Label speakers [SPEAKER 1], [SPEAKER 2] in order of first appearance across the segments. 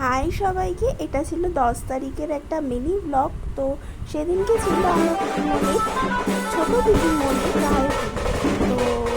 [SPEAKER 1] High সবাইকে, এটা ছিল দশ তারিখের একটা মিনি ব্লগ তো সেদিনকে ছিল আমার ছোটো গায়ে হলুদ। তো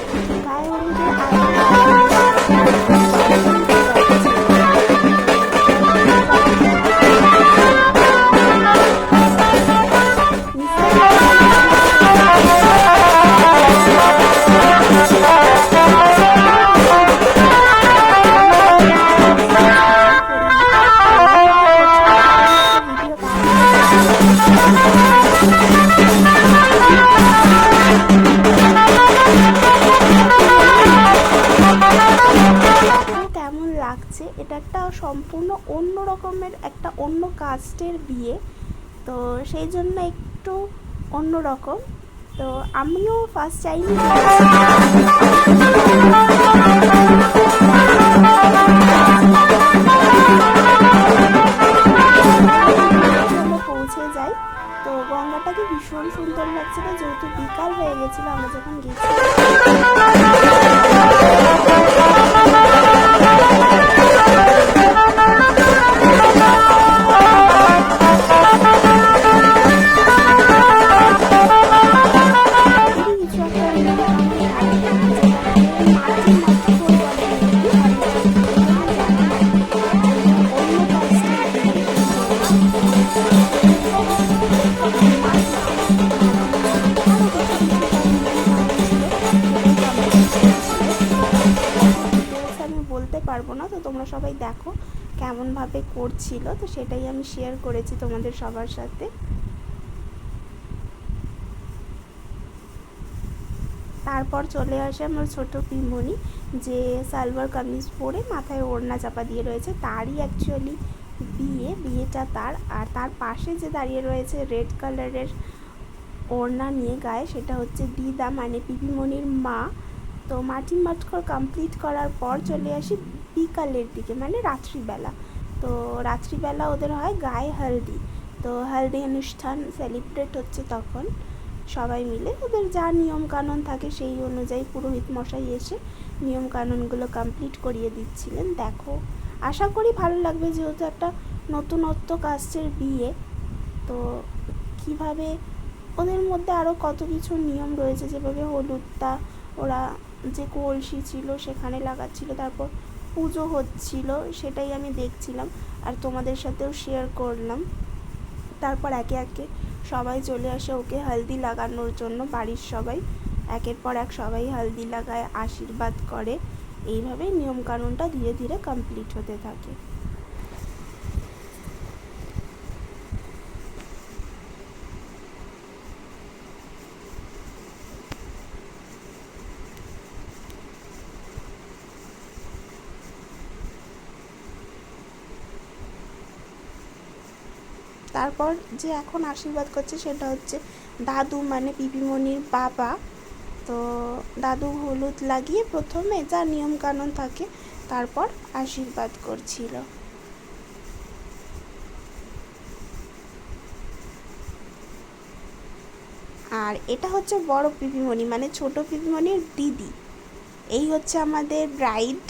[SPEAKER 1] একটা সম্পূর্ণ অন্য রকমের একটা অন্য কাস্টের বিয়ে। তো সেই জন্য একটু অন্য রকম। তো আমিও ফার্স্ট টাইমই পৌঁছে যাই। তো গঙ্গাটাকে ভীষণ সুন্দর লাগছিল, যেহেতু বিকাল হয়ে গেছিল, আমরা যখন গেছি তো তোমরা সবাই দেখো কেমনভাবে করছিল। তো সেটাই আমি শেয়ার করেছি তোমাদের সবার সাথে। তারপর চলে আসে আমার ছোট পিমনি যে সালোয়ার কামিজ পরে মাথায় ওড়না চাপা দিয়ে রয়েছে। তারই অ্যাকচুয়ালি বিয়ে, বিয়েটা তার। আর তার পাশে যে দাঁড়িয়ে রয়েছে রেড কালারের ওড়না নিয়ে গায়ে, সেটা হচ্ছে দিদা মানে পিপিমণির মা। তো মাটি মাটকর কমপ্লিট করার পর চলে আসি বিকালের দিকে মানে রাত্রিবেলা। তো রাত্রিবেলা ওদের হয় গায়ে হলদি। তো হলদি অনুষ্ঠান সেলিব্রেট হচ্ছে তখন। সবাই মিলে ওদের যা নিয়ম কানুন থাকে সেই অনুযায়ী পুরোহিত মশাই এসে নিয়ম কানুনগুলো কমপ্লিট করিয়ে দিচ্ছিলেন। দেখো, আশা করি ভালো লাগবে যেহেতু একটা নতুনত্ব কাস্টের বিয়ে। তো কীভাবে ওদের মধ্যে আরও কত কিছু নিয়ম রয়েছে, যেভাবে হলুদটা ওরা যে কলসি ছিল সেখানে লাগাচ্ছিল, তারপর পুজো হচ্ছিল, সেটাই আমি দেখছিলাম আর তোমাদের সাথেও শেয়ার করলাম। তারপর একে একে সবাই চলে আসে ওকে হালদি লাগানোর জন্য, বাড়ির সবাই। একের পর এক সবাই হলদি লাগায়, আশীর্বাদ করে। এইভাবেই নিয়মকানুনটা ধীরে ধীরে কমপ্লিট হতে থাকে। তারপর যে এখন আশীর্বাদ করছে সেটা হচ্ছে দাদু মানে পিপিমণির বাবা। তো দাদু হলুদ লাগিয়ে প্রথমে যা নিয়ম কানুন থাকে তারপর আশীর্বাদ করছিল। আর এটা হচ্ছে বড় পিপিমণি মানে ছোট পিপিমণির দিদি। এই হচ্ছে আমাদের ব্রাইড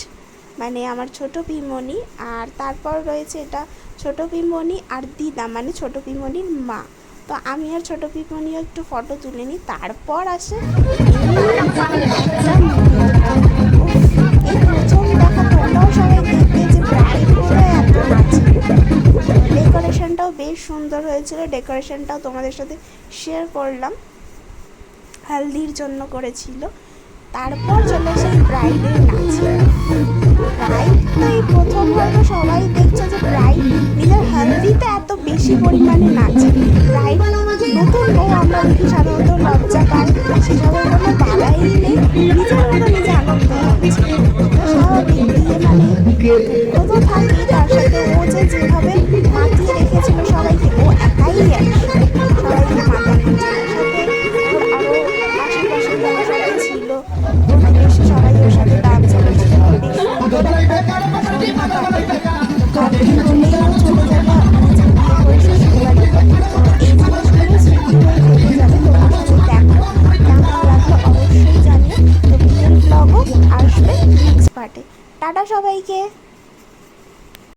[SPEAKER 1] মানে আমার ছোট পিমনি আর তারপর রয়েছে এটা ছোট পিমনি আর দিদা মানে ছোট পিমনির মা। তো আমি আর ছোট পিমনিও একটু ফটো তুলে নিই, তারপর আসে দেখা তোমরাও দেখবে যে এত ডেকোরেশনটাও বেশ সুন্দর হয়েছিল, ডেকোরেশনটাও তোমাদের সাথে শেয়ার করলাম। হালদির জন্য করেছিল। তারপর চলে এসে ব্রাইডের নাচ। ব্রাইড তো এই প্রথম হয়তো সবাই দেখছে যে ব্রাইড নিজের হালদিতে এত বেশি পরিমাণে নাচে। ব্রাইড নতুন বউ আমরা দেখি সাধারণত লজ্জা টাটা সবাইকে।